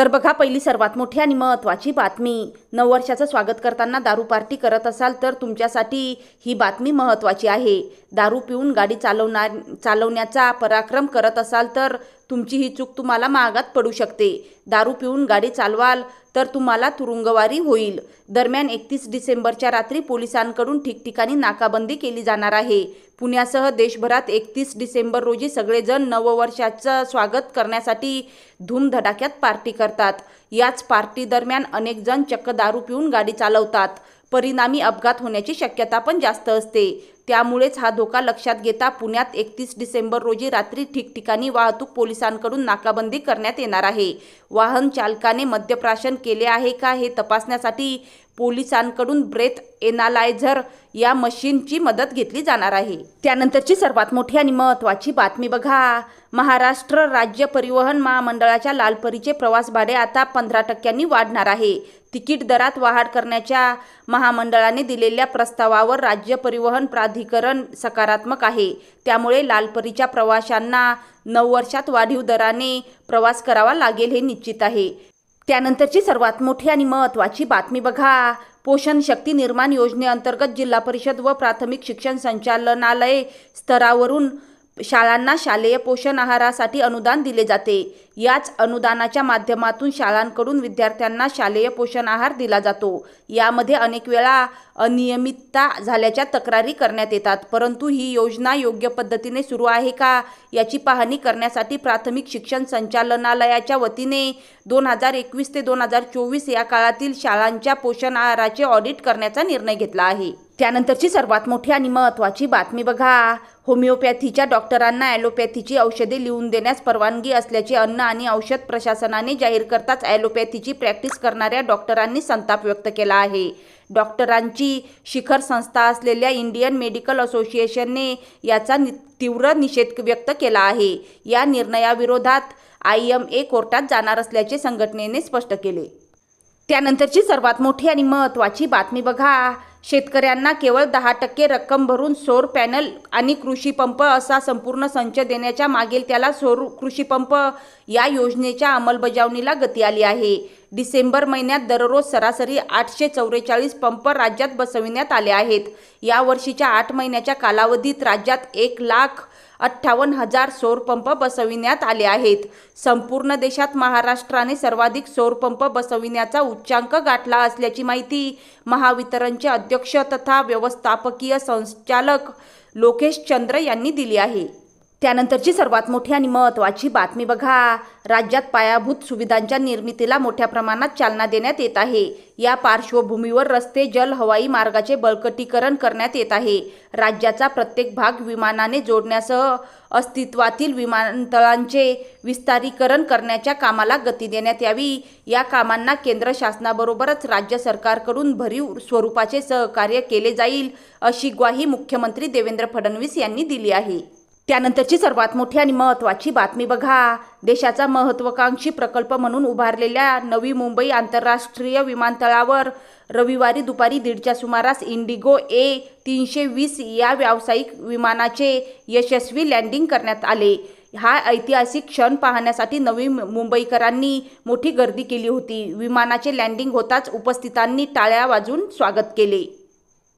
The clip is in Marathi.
तर बघा पहिली सर्वात मोठी आणि महत्त्वाची बातमी. नववर्षाचं स्वागत करताना दारू पार्टी करत असाल तर तुमच्यासाठी ही बातमी महत्त्वाची आहे. दारू पिऊन गाडी चालवणार चालवण्याचा पराक्रम करत असाल तर तुमची ही चूक तुम्हाला महागात पडू शकते. दारू पिऊन गाडी चालवाल तर तुम्हाला तुरुंगवारी होईल. दरम्यान एकतीस डिसेंबरच्या रात्री पोलिसांकडून ठिकठिकाणी नाकाबंदी केली जाणार आहे. पुण्यासह देशभरात एकतीस डिसेंबर रोजी सगळेजण नववर्षाचं स्वागत करण्यासाठी धूमधडाक्यात पार्टी करतात. याच पार्टी दरम्यान अनेकजण चक्क दारू पिऊन गाडी चालवतात. परिणामी अपघात होण्याची शक्यता पण जास्त असते. त्यामुळेच हा धोका लक्षात घेता पुण्यात एकतीस डिसेंबर रोजी रात्री ठिकठिकाणी वाहतूक पोलिसांकडून नाकाबंदी करण्यात येणार आहे. वाहन चालकाने मद्यप्राशन केले आहे का हे तपासण्यासाठी पोलिसांकडून ब्रेथ एनालायझर या मशीनची मदत घेतली जाणार आहे. त्यानंतरची सर्वात मोठी आणि महत्त्वाची बातमी बघा. महाराष्ट्र राज्य परिवहन महामंडळाच्या लालपरीचे प्रवास भाडे आता पंधरा टक्क्यांनी वाढणार आहे. तिकीट दरात वाढ करण्याच्या महामंडळाने दिलेल्या प्रस्तावावर राज्य परिवहन प्राधिकरण सकारात्मक आहे. त्यामुळे लालपरीच्या प्रवाशांना नऊ वर्षात वाढीव दराने प्रवास करावा लागेल हे निश्चित आहे. त्यानंतरची सर्वात मोठी आणि महत्त्वाची बातमी बघा. पोषण शक्ती निर्माण योजनेअंतर्गत जिल्हा परिषद व प्राथमिक शिक्षण संचालनालय स्तरावरून शाळांना शालेय पोषण आहारासाठी अनुदान दिले जाते. याच अनुदानाच्या माध्यमातून शाळांकडून विद्यार्थ्यांना शालेय पोषण आहार दिला जातो. यामध्ये अनेक वेळा अनियमितता झाल्याच्या तक्रारी करण्यात येतात. परंतु ही योजना योग्य पद्धतीने सुरू आहे का याची पाहणी करण्यासाठी प्राथमिक शिक्षण संचालनालयाच्या वतीने दोन हजार एकवीस ते दोन हजार चोवीस या काळातील शाळांच्या पोषण आहाराचे ऑडिट करण्याचा निर्णय घेतला आहे. त्यानंतरची सर्वात मोठी आणि महत्त्वाची बातमी बघा. होमिओपॅथीच्या डॉक्टरांना ॲलोपॅथीची औषधे लिहून देण्यास परवानगी असल्याचे अन्न आणि औषध प्रशासनाने जाहीर करताच ॲलोपॅथीची प्रॅक्टिस करणाऱ्या डॉक्टरांनी संताप व्यक्त केला आहे. डॉक्टरांची शिखर संस्था असलेल्या इंडियन मेडिकल असोसिएशनने याचा नि तीव्र निषेध व्यक्त केला आहे. या निर्णयाविरोधात आय एम ए कोर्टात जाणार असल्याचे संघटनेने स्पष्ट केले. त्यानंतरची सर्वात मोठी आणि महत्त्वाची बातमी बघा. शेतकऱ्यांना केवळ दहा टक्के रक्कम भरून सौर पॅनल आणि कृषी पंप असा संपूर्ण संच देण्याच्या मागील त्याला सौर कृषी पंप या योजनेच्या अंमलबजावणीला गती आली आहे. डिसेंबर महिन्यात दररोज सरासरी आठशे चौवेचाळीस पंप राज्यात बसविण्यात आले आहेत. या वर्षीच्या आठ महिन्याच्या कालावधीत राज्यात एक लाख अठ्ठावन्न हजार सौर पंप बसविण्यात आले आहेत. संपूर्ण देशात महाराष्ट्राने सर्वाधिक सौर पंप बसविण्याचा उच्चांक गाठला असल्याची माहिती महावितरणचे अध्यक्ष तथा व्यवस्थापकीय संचालक लोकेश चंद्र यांनी दिली आहे. त्यानंतरची सर्वात मोठी आणि महत्त्वाची बातमी बघा. राज्यात पायाभूत सुविधांच्या निर्मितीला मोठ्या प्रमाणात चालना देण्यात येत आहे. या पार्श्वभूमीवर रस्ते जल हवाई मार्गाचे बळकटीकरण करण्यात येत आहे. राज्याचा प्रत्येक भाग विमानाने जोडण्यासह अस्तित्वातील विमानतळांचे विस्तारीकरण करण्याच्या कामाला गती देण्यात यावी. या कामांना केंद्र शासनाबरोबरच राज्य सरकारकडून भरीव स्वरूपाचे सहकार्य केले जाईल अशी ग्वाही मुख्यमंत्री देवेंद्र फडणवीस यांनी दिली आहे. त्यानंतरची सर्वात मोठी आणि महत्त्वाची बातमी बघा. देशाचा महत्त्वाकांक्षी प्रकल्प म्हणून उभारलेल्या नवी मुंबई आंतरराष्ट्रीय विमानतळावर रविवारी दुपारी दीडच्या सुमारास इंडिगो ए तीनशे वीस या व्यावसायिक विमानाचे यशस्वी लँडिंग करण्यात आले. हा ऐतिहासिक क्षण पाहण्यासाठी नवी मुंबईकरांनी मोठी गर्दी केली होती. विमानाचे लँडिंग होताच उपस्थितांनी टाळ्या वाजून स्वागत केले.